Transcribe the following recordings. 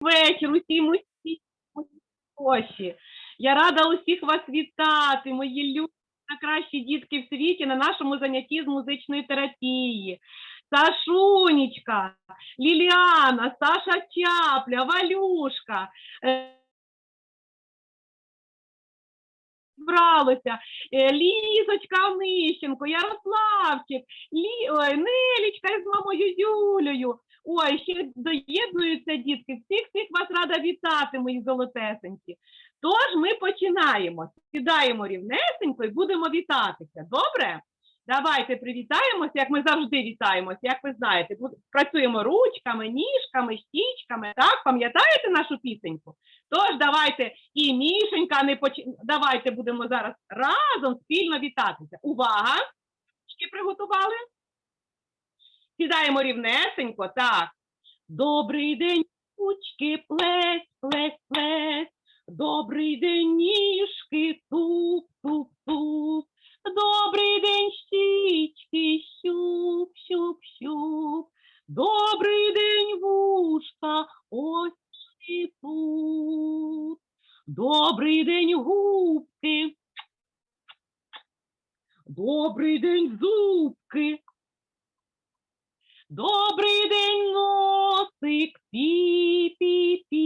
вечір усім усім гроші. Я рада усіх вас вітати, мої любі найкращі дітки в світі на нашому занятті з музичної терапії. Сашунечка, Ліліана, Саша Чапля, Валюшка. е, Збралося, е, Лізочка Онищенко, Ярославчик, Лі... Нелічка з мамою Юлею. Ой, ще доєднуються дітки. Всіх всіх вас рада вітати, мої золотесенькі. Тож ми починаємо. Сідаємо рівнесенько і будемо вітатися. Добре? Давайте привітаємося, як ми завжди вітаємося, як ви знаєте. Працюємо ручками, ніжками, щічками. Так, пам'ятаєте нашу пісеньку? Тож давайте і Мішенька не поч... Давайте будемо зараз разом спільно вітатися. Увага! Ручки приготували? Сідаємо рівнесенько, так. Добрий день, ручки, плесь, плесь, плесь. Добрий день, ніжки, туп, туп, туп. Добрий день, щічки, щуп, щуп, щуп. Добрий день, вушка, ось і тут. Добрий день, губки. Добрий день, зубки. Добрий день, носик, пі-пі-пі.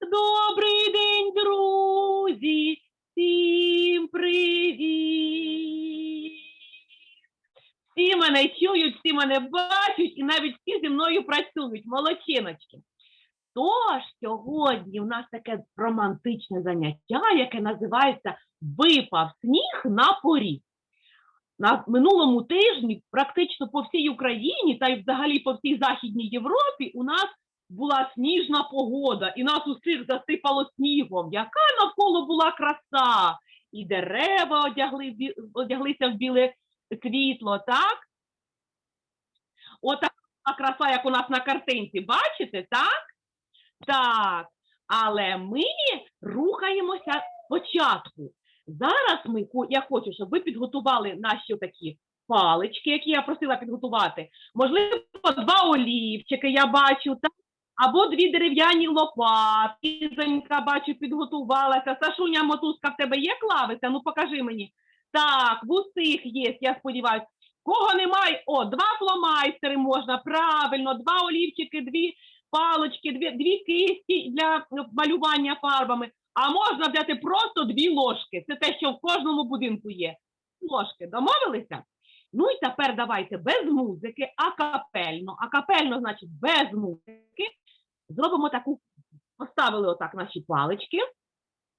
Добрий день, друзі, всім привіт. Всі мене чують, всі мене бачать і навіть всі зі мною працюють, молодчиночки. Тож сьогодні у нас таке романтичне заняття, яке називається Випав сніг на поріг. На минулому тижні практично по всій Україні та й взагалі по всій Західній Європі у нас була сніжна погода, і нас усіх засипало снігом. Яка навколо була краса! І дерева одягли, одяглися в біле світло, так? Отака краса, як у нас на картинці, бачите, так? Так. Але ми рухаємося спочатку. Зараз ми, я хочу, щоб ви підготували наші такі палички, які я просила підготувати. Можливо, два олівчики я бачу, так? або дві дерев'яні лопатки. Зонька, бачу, підготувалася. Сашуня мотузка в тебе є клавиця? Ну покажи мені. Так, в усіх є, я сподіваюся. Кого немає? О, два фломайстери можна, правильно, два олівчики, дві палочки, дві, дві кисті для малювання фарбами. А можна взяти просто дві ложки. Це те, що в кожному будинку є. Ложки. Домовилися? Ну і тепер давайте без музики, акапельно. Акапельно, значить, без музики. Зробимо таку, поставили отак наші палички.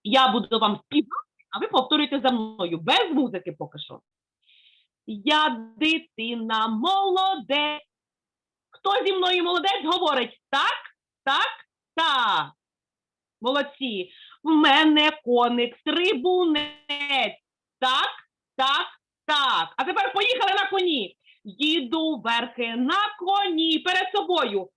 Я буду вам співати, а ви повторюйте за мною без музики поки що. Я дитина молодець. Хто зі мною молодець говорить так, так, так. Молодці. В мене коник стрибунець. Так, так, так. А тепер поїхали на коні. Їду верхи на коні перед собою.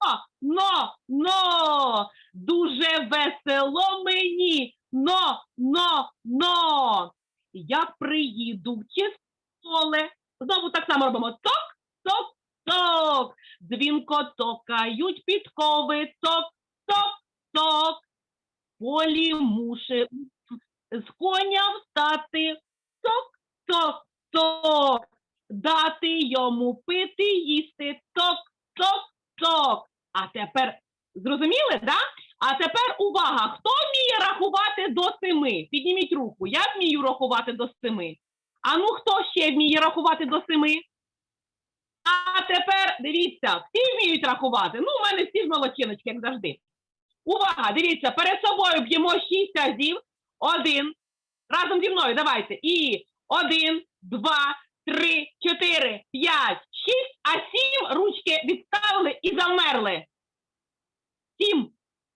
А, но, но, дуже весело мені. Но, но, но. Як приїду в поле. Знову так само робимо. Ток, ток, ток. Дзвінко токають підкови. Ток, ток, ток. Полі муше з коня встати. Ток, ток, ток. Дати йому пити, їсти. Ток, ток, ток. А тепер зрозуміли, да? А тепер увага! Хто вміє рахувати до семи? Підніміть руку. Я вмію рахувати до семи. А ну хто ще вміє рахувати до семи? А тепер дивіться, всі вміють рахувати. Ну, у мене всі ж молодчиночки, як завжди. Увага! Дивіться, перед собою б'ємо шість разів. Один. Разом зі мною, давайте. І один, два, три, чотири, п'ять, шість, а сім ручки відставили і замерли. Сім.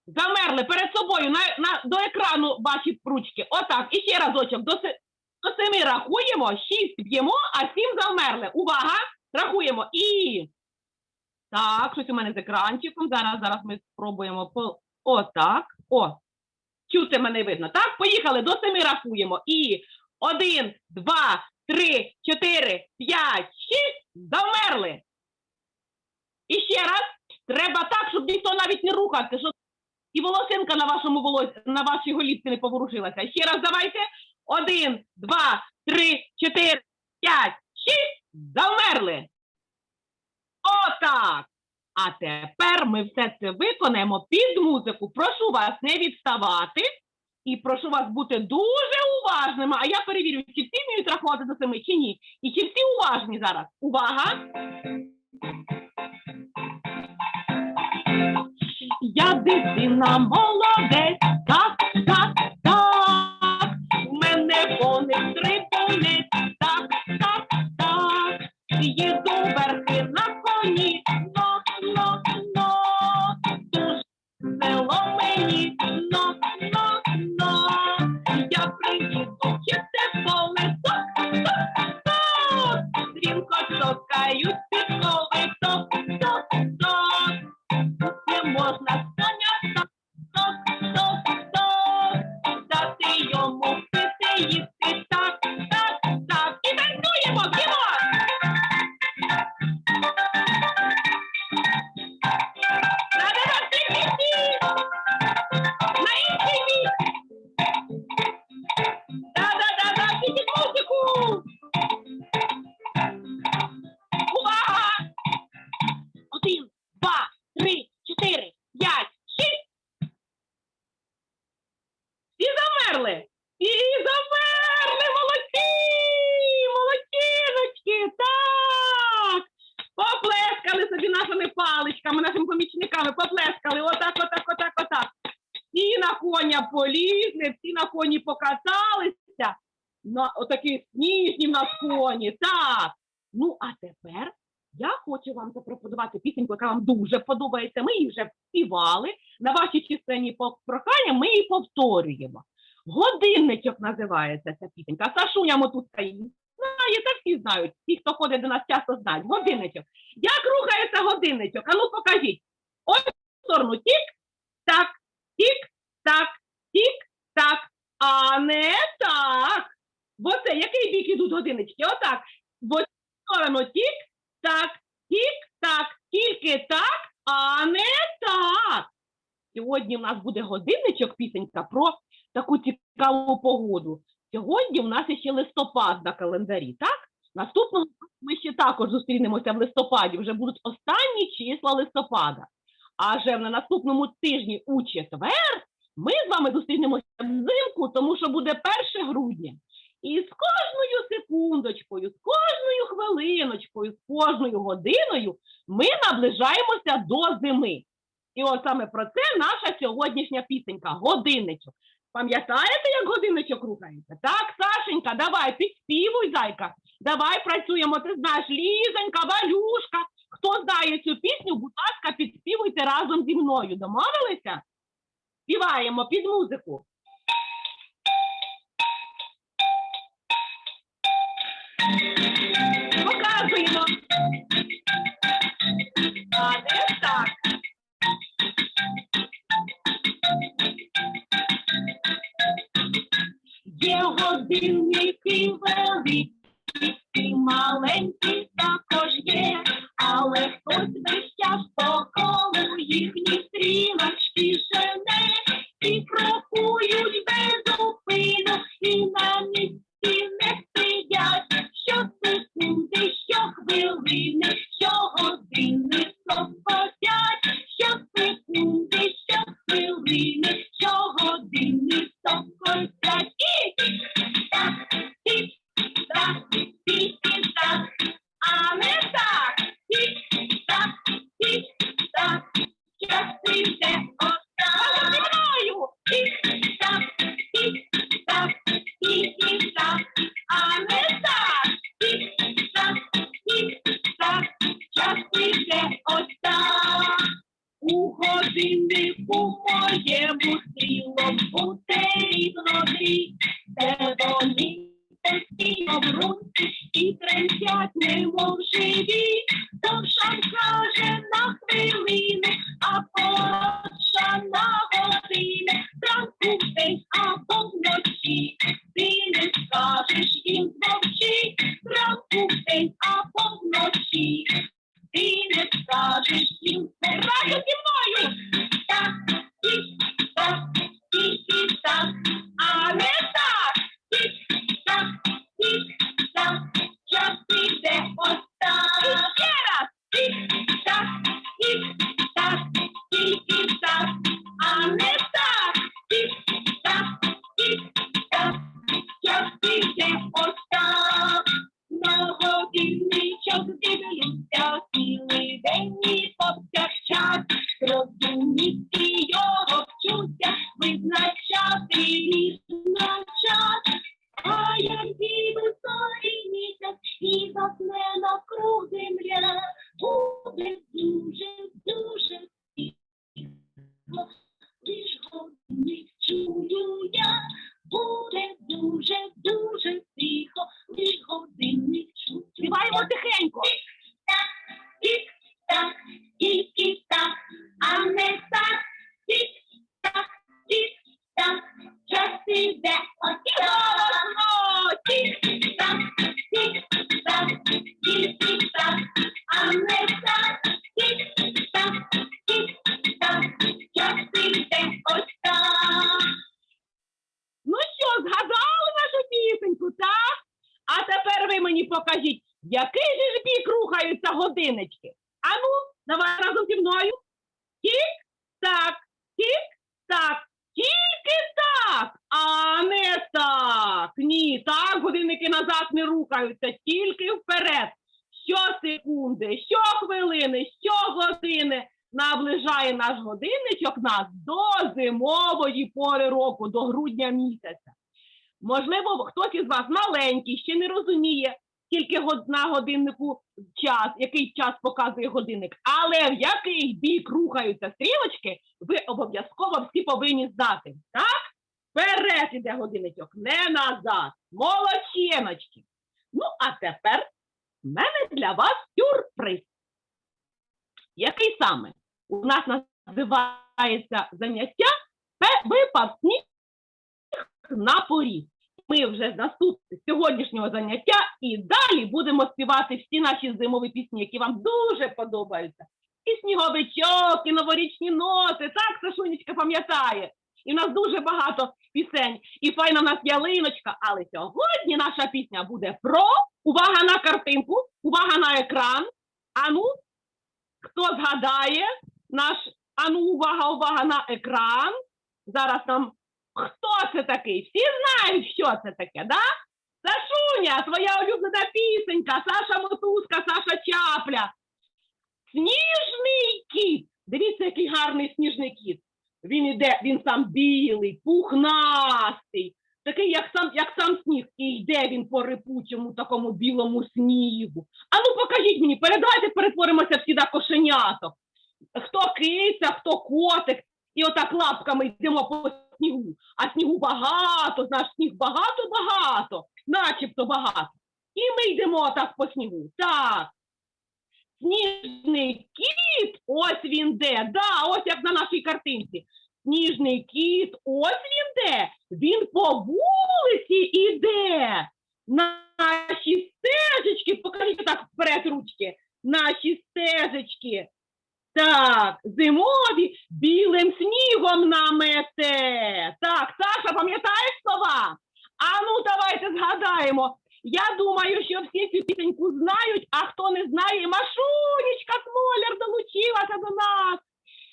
Замерли перед собою на, на, до екрану ваші ручки. Отак. І ще разочок. До, до семи рахуємо, шість б'ємо, а сім замерли. Увага! Рахуємо. І. Так, щось у мене з екранчиком. Зараз, зараз ми спробуємо. Отак. О. Чути мене видно. Так, поїхали. До семи рахуємо. І один, два, три, чотири, п'ять, шість. Замерли. І ще раз. Треба так, щоб ніхто навіть не рухався, щоб і волосинка на вашому волос... на вашій голівці не поворушилася. Ще раз давайте. Один, два, три, чотири, п'ять, шість. Замерли. Отак. А тепер ми все це виконаємо під музику. Прошу вас не відставати. І прошу вас бути дуже уважними. А я перевірю, чи всі вміють рахувати до семи, чи ні. І чи всі уважні зараз. Увага! Я дитина молодець, так, так. Танцюємо, б'ємо! Да-да-да, На ваші численні прохання ми її повторюємо. Годинничок називається ця пісенька. Сашуня Мотуцька її знає, та всі знають. Ті, хто ходить до нас, часто знають. Годинничок. Як рухається годинничок? А ну покажіть. Ось в сторону тік, так, тік, так, тік, так, а не так. Бо це який бік ідуть годиннички? Отак. В сторону тік, так, тік, так, тільки так, а не так. Сьогодні в нас буде годинничок пісенька про таку цікаву погоду. Сьогодні в нас ще листопад на календарі, так? Наступного ми ще також зустрінемося в листопаді. Вже будуть останні числа листопада. А вже на наступному тижні у четвер ми з вами зустрінемося взимку, тому що буде 1 грудня. І з кожною секундочкою, з кожною хвилиночкою, з кожною годиною ми наближаємося до зими. І от саме про це наша сьогоднішня пісенька годинничок. Пам'ятаєте, як годинничок рухається? Так, Сашенька, давай, підспівуй, зайка. Давай працюємо. Ти знаєш, Лізонька, Валюшка. Хто знає цю пісню, будь ласка, підспівуйте разом зі мною. Домовилися? Співаємо під музику. Показуємо. А не так. Є годинники великі, і маленькі також є, але хтось весь час по колу їхні стрілочки рунці і тренчать, немов живі. Довша каже на хвилину, а коротша на with me мені покажіть, який же ж бік рухаються годиннички? Ану, давай разом зі мною. Тік-так, тік-так, тільки так, а не так. Ні, так годинники назад не рухаються, тільки вперед. Щосекунди, щохвилини, щогодини наближає наш годинничок нас до зимової пори року, до грудня місяця. Можливо, хтось із вас маленький, ще не розуміє, скільки на годиннику час, який час показує годинник, але в який бік рухаються стрілочки, ви обов'язково всі повинні знати. Так? Вперед іде годинничок, не назад. Молодчиночки. Ну, а тепер в мене для вас сюрприз. Який саме? У нас називається заняття «Пе- випав сніг на поріг. Ми вже з сьогоднішнього заняття і далі будемо співати всі наші зимові пісні, які вам дуже подобаються. І сніговичок, і новорічні ноти. Так, Сашунечка пам'ятає. І в нас дуже багато пісень, і файна в нас ялиночка. Але сьогодні наша пісня буде про увага на картинку, увага на екран. Ану, хто згадає наш ану, увага, увага на екран. Зараз нам хто це такий? Всі знають, що це таке, да? Сашуня, твоя улюблена пісенька, Саша Мотузка, Саша Чапля. Сніжний кіт. Дивіться, який гарний сніжний кіт. Він іде, він сам білий, пухнастий, такий, як сам, як сам сніг. І йде він по рипучому такому білому снігу. А ну покажіть мені, передайте, перетворимося всі на кошеняток. Хто киця, хто котик, і отак лапками йдемо по снігу. А снігу багато, наш сніг багато-багато, начебто багато. І ми йдемо так по снігу. Так. Сніжний кіт, ось він де. Да, ось як на нашій картинці. Сніжний кіт, ось він де. Він по вулиці іде. Наші стежечки, покажіть так вперед ручки. Наші стежечки. Так, зимові білим снігом намете. Так, Саша, пам'ятаєш слова? А ну давайте згадаємо. Я думаю, що всі цю пісеньку знають, а хто не знає, Машунечка Смоляр долучилася до нас.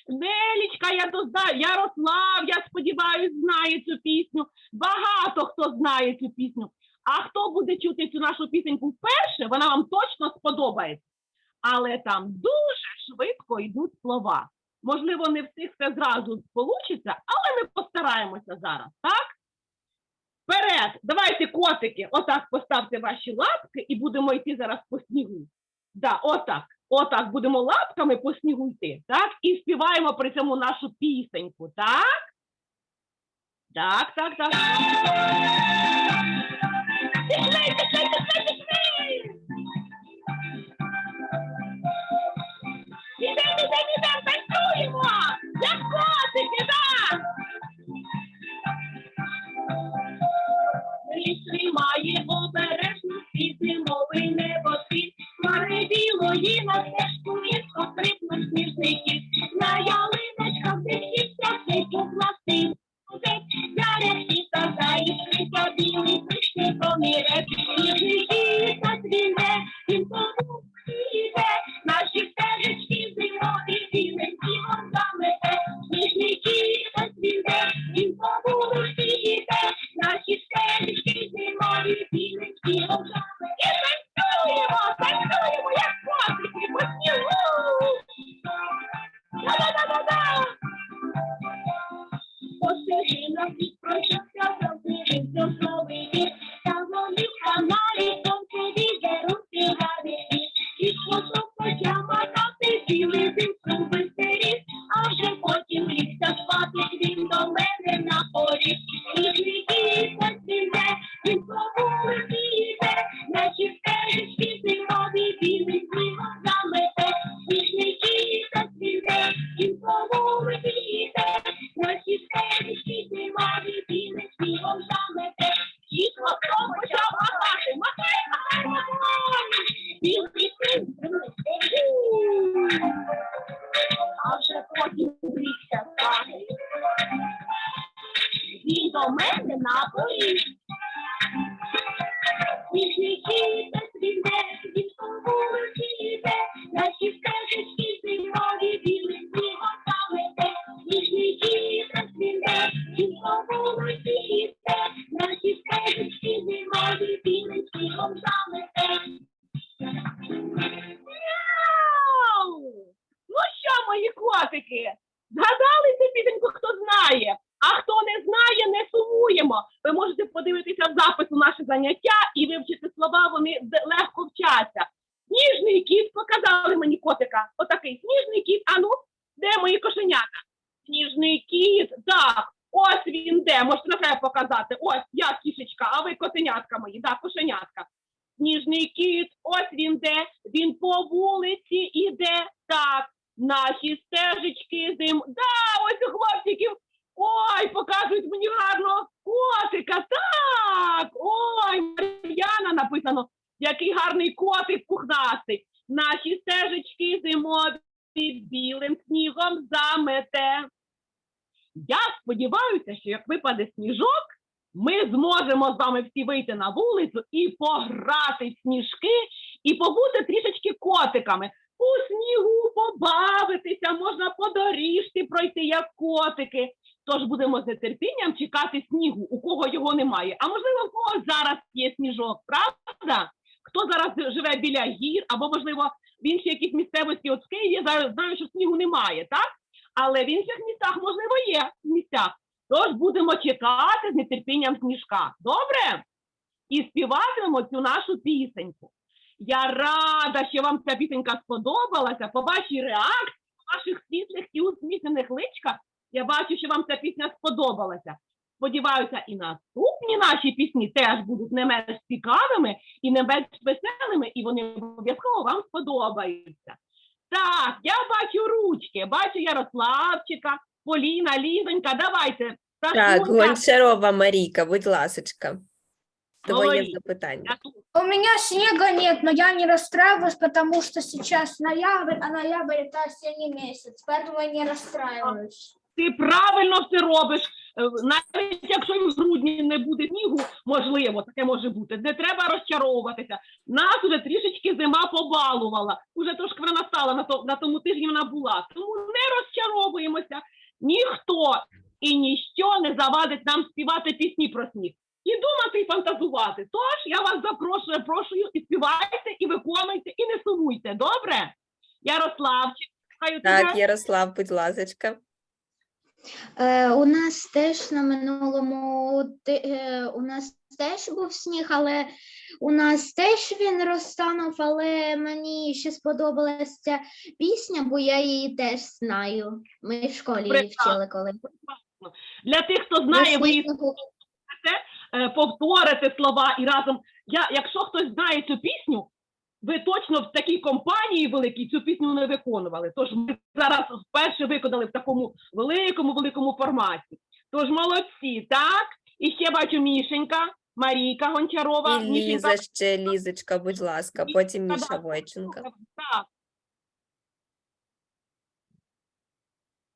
Нелічка, я дознаю, Ярослав, я сподіваюся, знає цю пісню. Багато хто знає цю пісню. А хто буде чути цю нашу пісеньку вперше, вона вам точно сподобається. Але там дуже швидко йдуть слова. Можливо, не всіх все зразу получиться, але ми постараємося зараз, так? Вперед! Давайте, котики, отак поставте ваші лапки і будемо йти зараз по снігу. Да, отак. Отак будемо лапками по снігу йти, так? І співаємо при цьому нашу пісеньку, так? Так, так, так. Пішли, пішли, пішли, пішли! Так! Тримає обережно світ зимовий небосвіт, білої на стежку сніжний. На ялиночках Я сподіваюся, що як випаде сніжок, ми зможемо з вами всі вийти на вулицю і пограти в сніжки, і побути трішечки котиками. У снігу побавитися, можна по доріжці пройти, як котики. Тож будемо з нетерпінням чекати снігу, у кого його немає. А можливо, в когось зараз є сніжок, правда? Хто зараз живе біля гір, або, можливо, в іншій якійсь місцевості, от в Києві, я знаю, що снігу немає, так? Але в інших містах, можливо, є в місцях. Тож будемо чекати з нетерпінням сніжка. Добре? І співатимемо цю нашу пісеньку. Я рада, що вам ця пісенька сподобалася. По вашій реакції, по ваших світлих і усміхнених личках, я бачу, що вам ця пісня сподобалася. Сподіваюся, і наступні наші пісні теж будуть не менш цікавими і не менш веселими, і вони обов'язково вам сподобаються. Так, я бачу ручки, бачу Ярославчика, Поліна, Лізонька, давайте. Так, Сашунька, Гончарова Марійка, будь ласочка. Твоє Говоріть. запитання. я тут. У меня снега нет, но я не расстраиваюсь, потому что сейчас ноябрь, а ноябрь это осенний месяц, поэтому я не расстраиваюсь. Ти правильно все робиш. Е, Навіть якщо в грудні не буде снігу, можливо, таке може бути. Не треба розчаровуватися. Нас уже трішечки зима побалувала. Уже трошки вона настала на, то, на тому тижні вона була. Тому не розчаровуємося. Ніхто і ніщо не завадить нам співати пісні про сніг. І думати, і фантазувати. Тож я вас запрошую, запрошую і співайте, і виконуйте, і не сумуйте. Добре? Ярославчик, Так, Ярослав, будь ласочка. Е, у нас теж на минулому е, у нас теж був сніг, але у нас теж він розтанув, але мені ще сподобалася ця пісня, бо я її теж знаю. Ми в школі її вчили коли. Для тих, хто знає, ви її е, повторите слова і разом. Я, якщо хтось знає цю пісню, ви точно в такій компанії великій цю пісню не виконували. Тож ми зараз вперше виконали в такому великому великому форматі. Тож молодці, так? І ще бачу Мішенька, Марійка Гончарова. І Мішенька, Ліза ще, Лізочка, будь ласка, потім Міша да. Войченко. Так.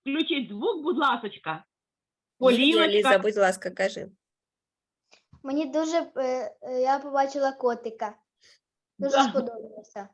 Включіть звук, будь ласочка. Ліза, Поліночка. Ліза, будь ласка, кажи. Мені дуже е, е, я побачила котика. Дуже Да. сподобалося.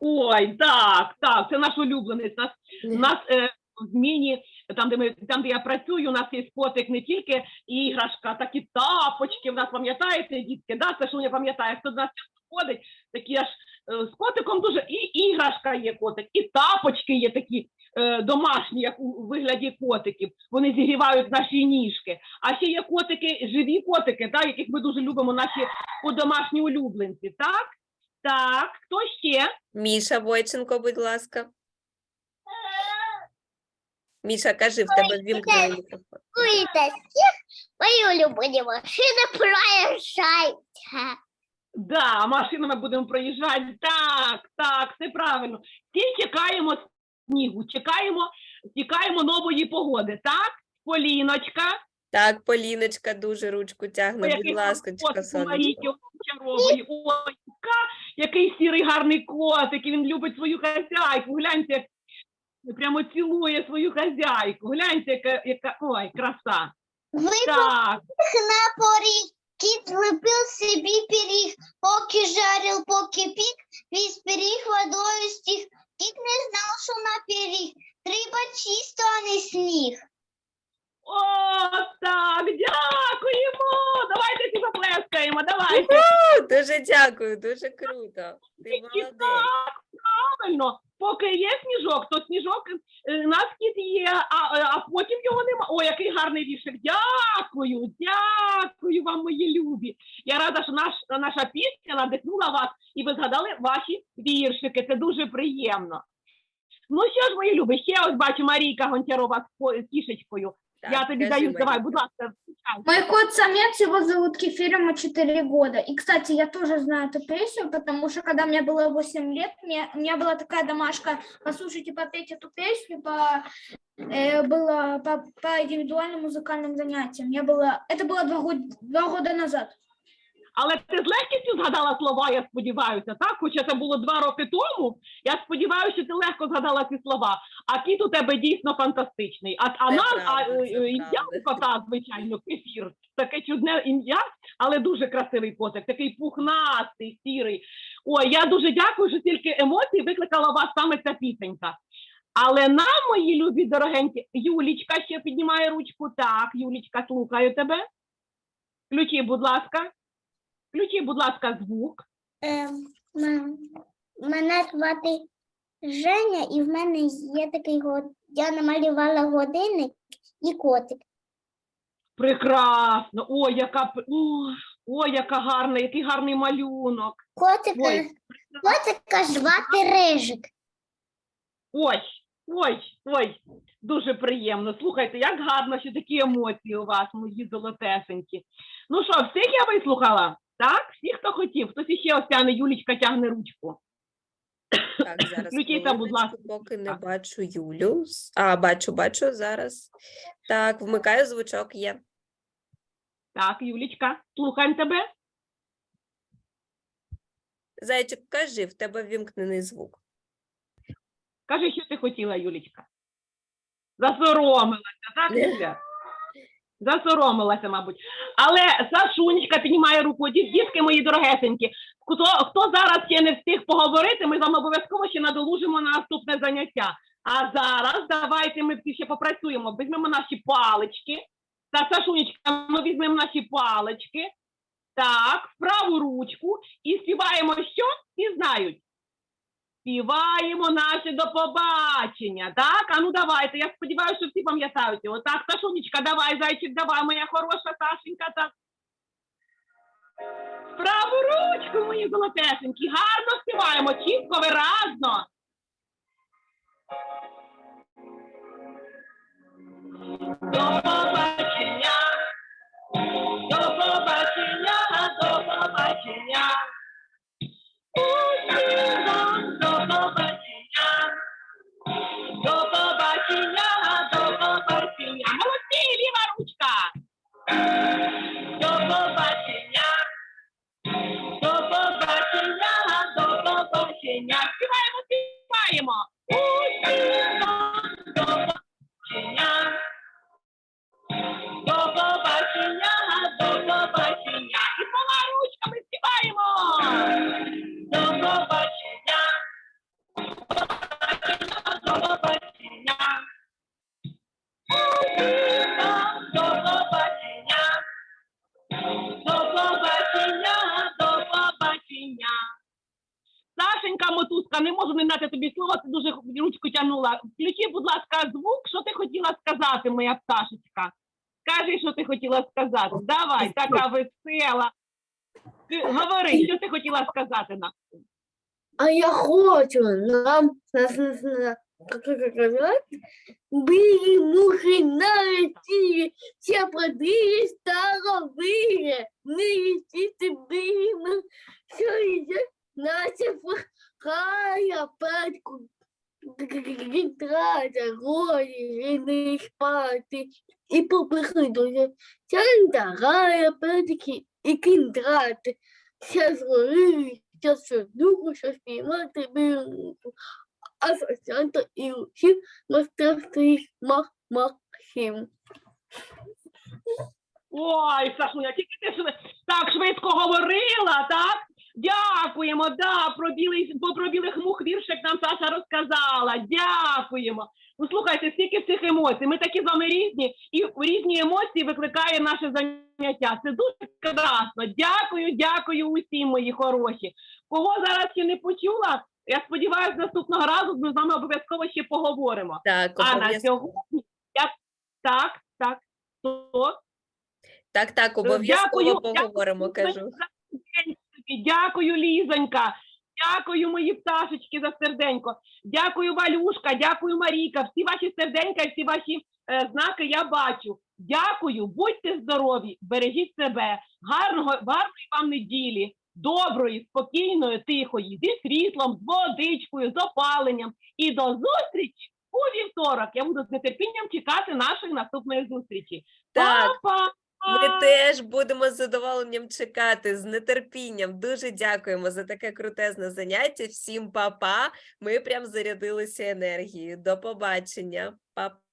Ой, так, так, це наш улюбленець. Нас, у нас е, в зміні, там де, ми, там, де я працюю, у нас є спотик не тільки іграшка, так і тапочки. В нас пам'ятаєте, дітки, да? це що не пам'ятає, хто до нас ходить, такі аж е, з котиком дуже і іграшка є котик, і тапочки є такі е, домашні, як у вигляді котиків. Вони зігрівають наші ніжки. А ще є котики, живі котики, так, яких ми дуже любимо, наші домашні улюбленці. Так? Так, хто ще? Міша Войченко, будь ласка. Міша, кажи, в тебе ввімкнений мікрофон. Курита всіх мої улюблені машини проїжджають. Да, машинами будемо проїжджати. Так, так, це правильно. Всі чекаємо снігу, чекаємо, чекаємо нової погоди. Так, Поліночка, Так, Поліночка дуже ручку тягне, будь ласка, сонечко. Ой, яка, який сірий гарний котик, і він любить свою хазяйку. Гляньте, як прямо цілує свою хазяйку. Гляньте, яка, яка ой, краса. Так, на поріг, кіт лепив собі пиріг, поки жарив, поки пік, весь пиріг водою стіг. Кіт не знав, що на пиріг, треба чисто, а не сніг. О, так, дякуємо! Давайте всі поплескаємо, давайте. Дуже дякую, дуже круто. Ти І молодець. так, правильно. Поки є сніжок, то сніжок е, нас кіт є, а, е, а потім його нема. О, який гарний віршик. Дякую, дякую вам, мої любі. Я рада, що наш, наша пісня надихнула вас і ви згадали ваші віршики. Це дуже приємно. Ну що ж, мої любі, ще ось бачу Марійка Гончарова з кішечкою. Так, Я тобі кажи, даю, давай, Марійка. будь ласка, включай. Мой кот самец, его зовут Кефир, ему 4 года. И, кстати, я тоже знаю эту песню, потому что когда мне было 8 лет, мне, у меня была такая домашка, послушайте, попеть эту песню, по, э, было по, по индивидуальным музыкальным занятиям. Я была, это было два, год, два года назад. Але ти з легкістю згадала слова, я сподіваюся, так? Хоча це було два роки тому. Я сподіваюся, що ти легко згадала ці слова. А кіт у тебе дійсно фантастичний. А, а нам, правда, е, ім'я кота, звичайно, кефір. Таке чудне ім'я, але дуже красивий котик, такий пухнастий, сірий. Ой, я дуже дякую, що стільки емоцій викликала вас саме ця пісенька. Але нам, мої любі дорогенькі, Юлічка ще піднімає ручку. Так, Юлічка, слухаю тебе. Включи, будь ласка. Включи, будь ласка, звук. М- мене звати Женя, і в мене є такий год. Я намалювала годинник і котик. Прекрасно. Ой, яка п- ой, ой, яка гарна, який гарний малюнок. Котика, Ой. котика звати Рижик. Ой, ой, ой, дуже приємно. Слухайте, як гарно, що такі емоції у вас, мої золотесенькі. Ну що, всіх я вислухала? Так? Всі, хто хотів, хтось іще ось Юлічка тягне ручку. Так, зараз Включіть там, будь ласка. поки не Так. бачу Юлю. А, бачу, бачу зараз. Так, вмикаю звучок, є. Так, Юлічка, слухаємо тебе. Зайчик, кажи, в тебе ввімкнений звук. Кажи, що ти хотіла, Юлічка. Засоромилася, так, Юля? Засоромилася, мабуть. Але Сашунечка піднімає руку. Ді- Дітки мої дорогесенькі. Хто, хто зараз ще не встиг поговорити, ми з вами обов'язково ще надолужимо на наступне заняття. А зараз давайте ми ще попрацюємо. Візьмемо наші палички. Та Сашунечка, ми візьмемо наші палички. Так, в праву ручку і співаємо що? Всі знають. Співаємо наше до побачення. Так, а ну давайте. Я сподіваюся, що всі пам'ятають його. Так, Сашунечка, давай, зайчик, давай, моя хороша Сашенька. Так. Праву ручку, мої золотесенькі. Гарно співаємо, чітко, виразно. До Валюшка, не можу не дати тобі слово, ти дуже ручку тягнула. Включи, будь ласка, звук, що ти хотіла сказати, моя пташечка. Скажи, що ти хотіла сказати. Давай, така весела. Ти говори, що ти хотіла сказати нам. А я хочу нам сказать, были мухи на России, все плоды старовые, мы летите были все идет наша плохая патку. Трата, горе, не спати, і попихли дуже. Чандагая, петики і кіндрати. Все зловили, що садуку, що спіймати білку. А Сосянта і усі настрашних мах-махів. Ой, Сашуня, тільки ти так швидко говорила, так? Дякуємо, да, про, білий, про білих мух віршик нам Саша розказала. Дякуємо. Ну слухайте, скільки цих емоцій. Ми такі з вами різні, і різні емоції викликає наше заняття. Це дуже прекрасно. Дякую, дякую усім, мої хороші. Кого зараз ще не почула, я сподіваюся, наступного разу ми з вами обов'язково ще поговоримо. Так, А на сьогодні я так, так, то Так, так, обов'язково поговоримо, Лізонька, кажу. За. Дякую, Лізонька. Дякую, мої пташечки, за серденько. Дякую, Валюшка, дякую, Марійка. Всі ваші серденька і всі ваші е, знаки я бачу. Дякую, будьте здорові, бережіть себе. Гарного, гарної вам неділі, доброї, спокійної, тихої, зі світлом, з водичкою, з опаленням. І до зустрічі у вівторок. Я буду з нетерпінням чекати нашої наступної зустрічі. Так, Па-па! Ми теж будемо з задоволенням чекати, з нетерпінням. Дуже дякуємо за таке крутезне заняття. Всім па-па. Ми прям зарядилися енергією. До побачення. Па-па.